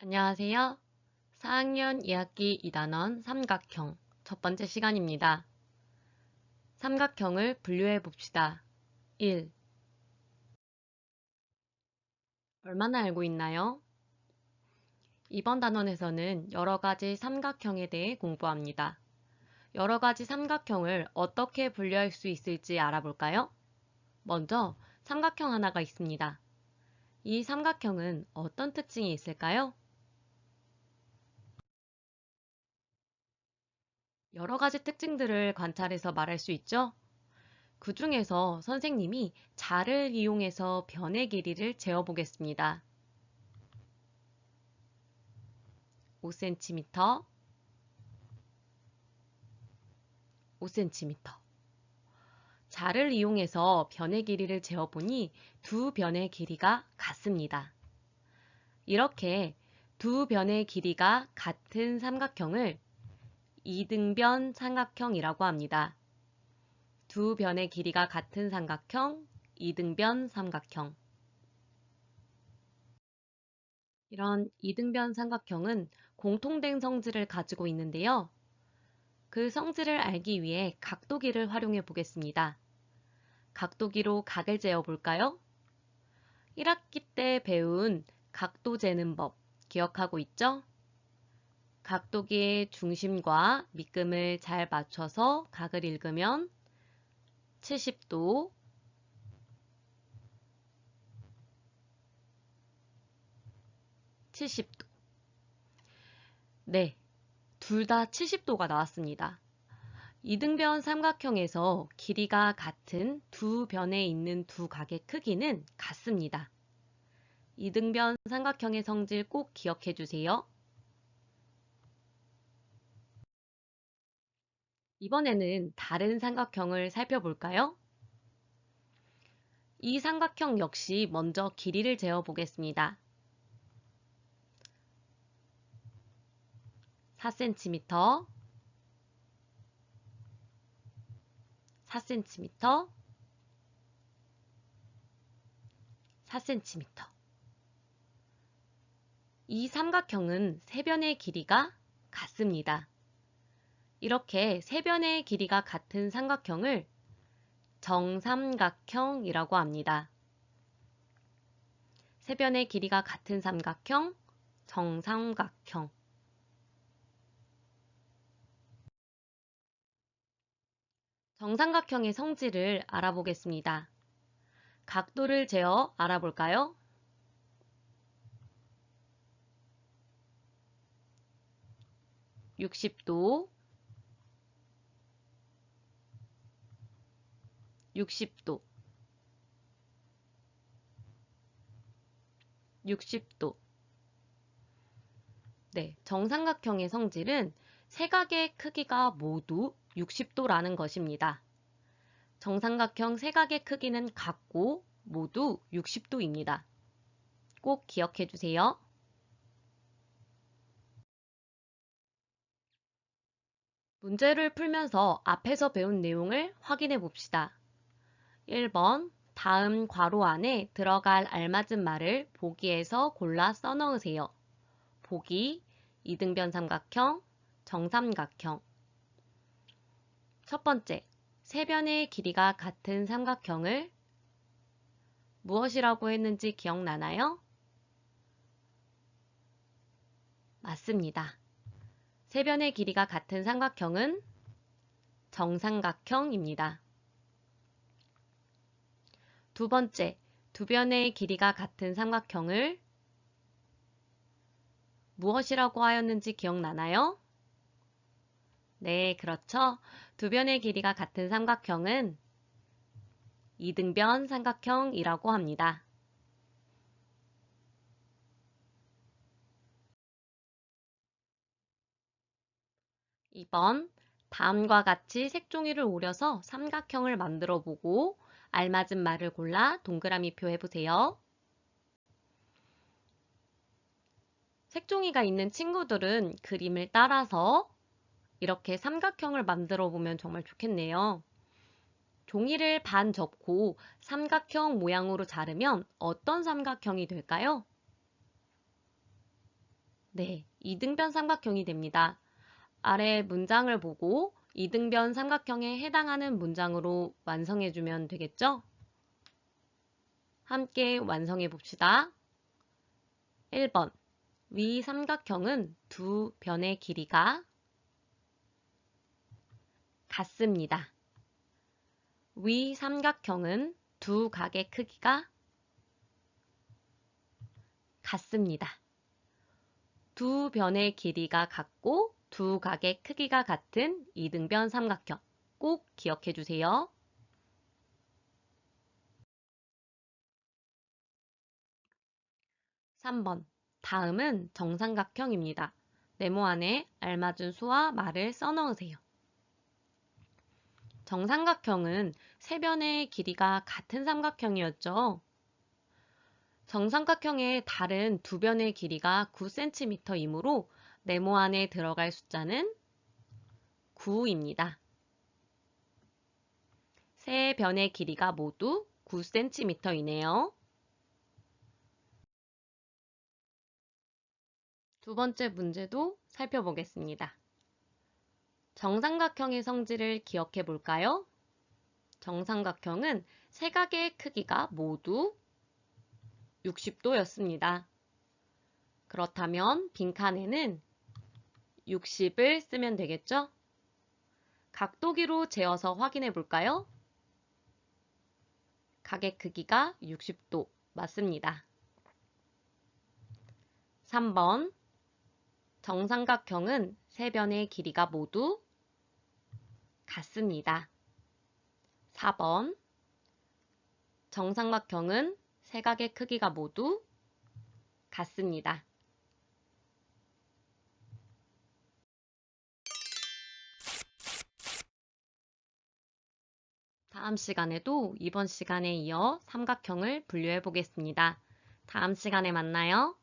안녕하세요. 4학년 2학기 2단원 삼각형 첫 번째 시간입니다. 삼각형을 분류해 봅시다. 1. 얼마나 알고 있나요? 이번 단원에서는 여러 가지 삼각형에 대해 공부합니다. 여러 가지 삼각형을 어떻게 분류할 수 있을지 알아볼까요? 먼저 삼각형 하나가 있습니다. 이 삼각형은 어떤 특징이 있을까요? 여러 가지 특징들을 관찰해서 말할 수 있죠? 그 중에서 선생님이 자를 이용해서 변의 길이를 재어보겠습니다. 5cm, 5cm. 자를 이용해서 변의 길이를 재어보니 두 변의 길이가 같습니다. 이렇게 두 변의 길이가 같은 삼각형을 이등변 삼각형이라고 합니다. 두 변의 길이가 같은 삼각형, 이등변 삼각형. 이런 이등변 삼각형은 공통된 성질을 가지고 있는데요. 그 성질을 알기 위해 각도기를 활용해 보겠습니다. 각도기로 각을 재어 볼까요? 1학기 때 배운 각도 재는 법 기억하고 있죠? 각도기의 중심과 밑금을 잘 맞춰서 각을 읽으면 70도, 70도. 네, 둘 다 70도가 나왔습니다. 이등변 삼각형에서 길이가 같은 두 변에 있는 두 각의 크기는 같습니다. 이등변 삼각형의 성질 꼭 기억해 주세요. 이번에는 다른 삼각형을 살펴볼까요? 이 삼각형 역시 먼저 길이를 재어 보겠습니다. 4cm, 4cm, 4cm. 이 삼각형은 세 변의 길이가 같습니다. 이렇게 세 변의 길이가 같은 삼각형을 정삼각형이라고 합니다. 세 변의 길이가 같은 삼각형, 정삼각형. 정삼각형의 성질을 알아보겠습니다. 각도를 재어 알아볼까요? (60도) 60도 60도 네, 정삼각형의 성질은 세 각의 크기가 모두 60도라는 것입니다. 정삼각형 세 각의 크기는 같고 모두 60도입니다. 꼭 기억해 주세요. 문제를 풀면서 앞에서 배운 내용을 확인해 봅시다. 1번 다음 괄호 안에 들어갈 알맞은 말을 보기에서 골라 써넣으세요. 보기, 이등변 삼각형, 정삼각형. 첫 번째, 세 변의 길이가 같은 삼각형을 무엇이라고 했는지 기억나나요? 맞습니다. 세 변의 길이가 같은 삼각형은 정삼각형입니다. 두 번째, 두 변의 길이가 같은 삼각형을 무엇이라고 하였는지 기억나나요? 네, 그렇죠. 두 변의 길이가 같은 삼각형은 이등변 삼각형이라고 합니다. 2번 다음과 같이 색종이를 오려서 삼각형을 만들어 보고 알맞은 말을 골라 동그라미 표 해보세요. 색종이가 있는 친구들은 그림을 따라서 이렇게 삼각형을 만들어 보면 정말 좋겠네요. 종이를 반 접고 삼각형 모양으로 자르면 어떤 삼각형이 될까요? 네, 이등변 삼각형이 됩니다. 아래 문장을 보고 이등변 삼각형에 해당하는 문장으로 완성해주면 되겠죠? 함께 완성해 봅시다. 1번. 위 삼각형은 두 변의 길이가 같습니다. 위 삼각형은 두 각의 크기가 같습니다. 두 변의 길이가 같고 두 각의 크기가 같은 이등변 삼각형 꼭 기억해 주세요. 3번. 다음은 정삼각형입니다. 네모 안에 알맞은 수와 말을 써넣으세요. 정삼각형은 세 변의 길이가 같은 삼각형이었죠. 정삼각형의 다른 두 변의 길이가 9cm이므로 네모 안에 들어갈 숫자는 9입니다. 세 변의 길이가 모두 9cm이네요. 두 번째 문제도 살펴보겠습니다. 정삼각형의 성질을 기억해 볼까요? 정삼각형은 세 각의 크기가 모두 60도였습니다. 그렇다면 빈칸에는 60을 쓰면 되겠죠? 각도기로 재어서 확인해 볼까요? 각의 크기가 60도 맞습니다. 3번 정삼각형은 세 변의 길이가 모두 같습니다. 4번 정삼각형은 세 각의 크기가 모두 같습니다. 다음 시간에도 이번 시간에 이어 삼각형을 분류해 보겠습니다. 다음 시간에 만나요.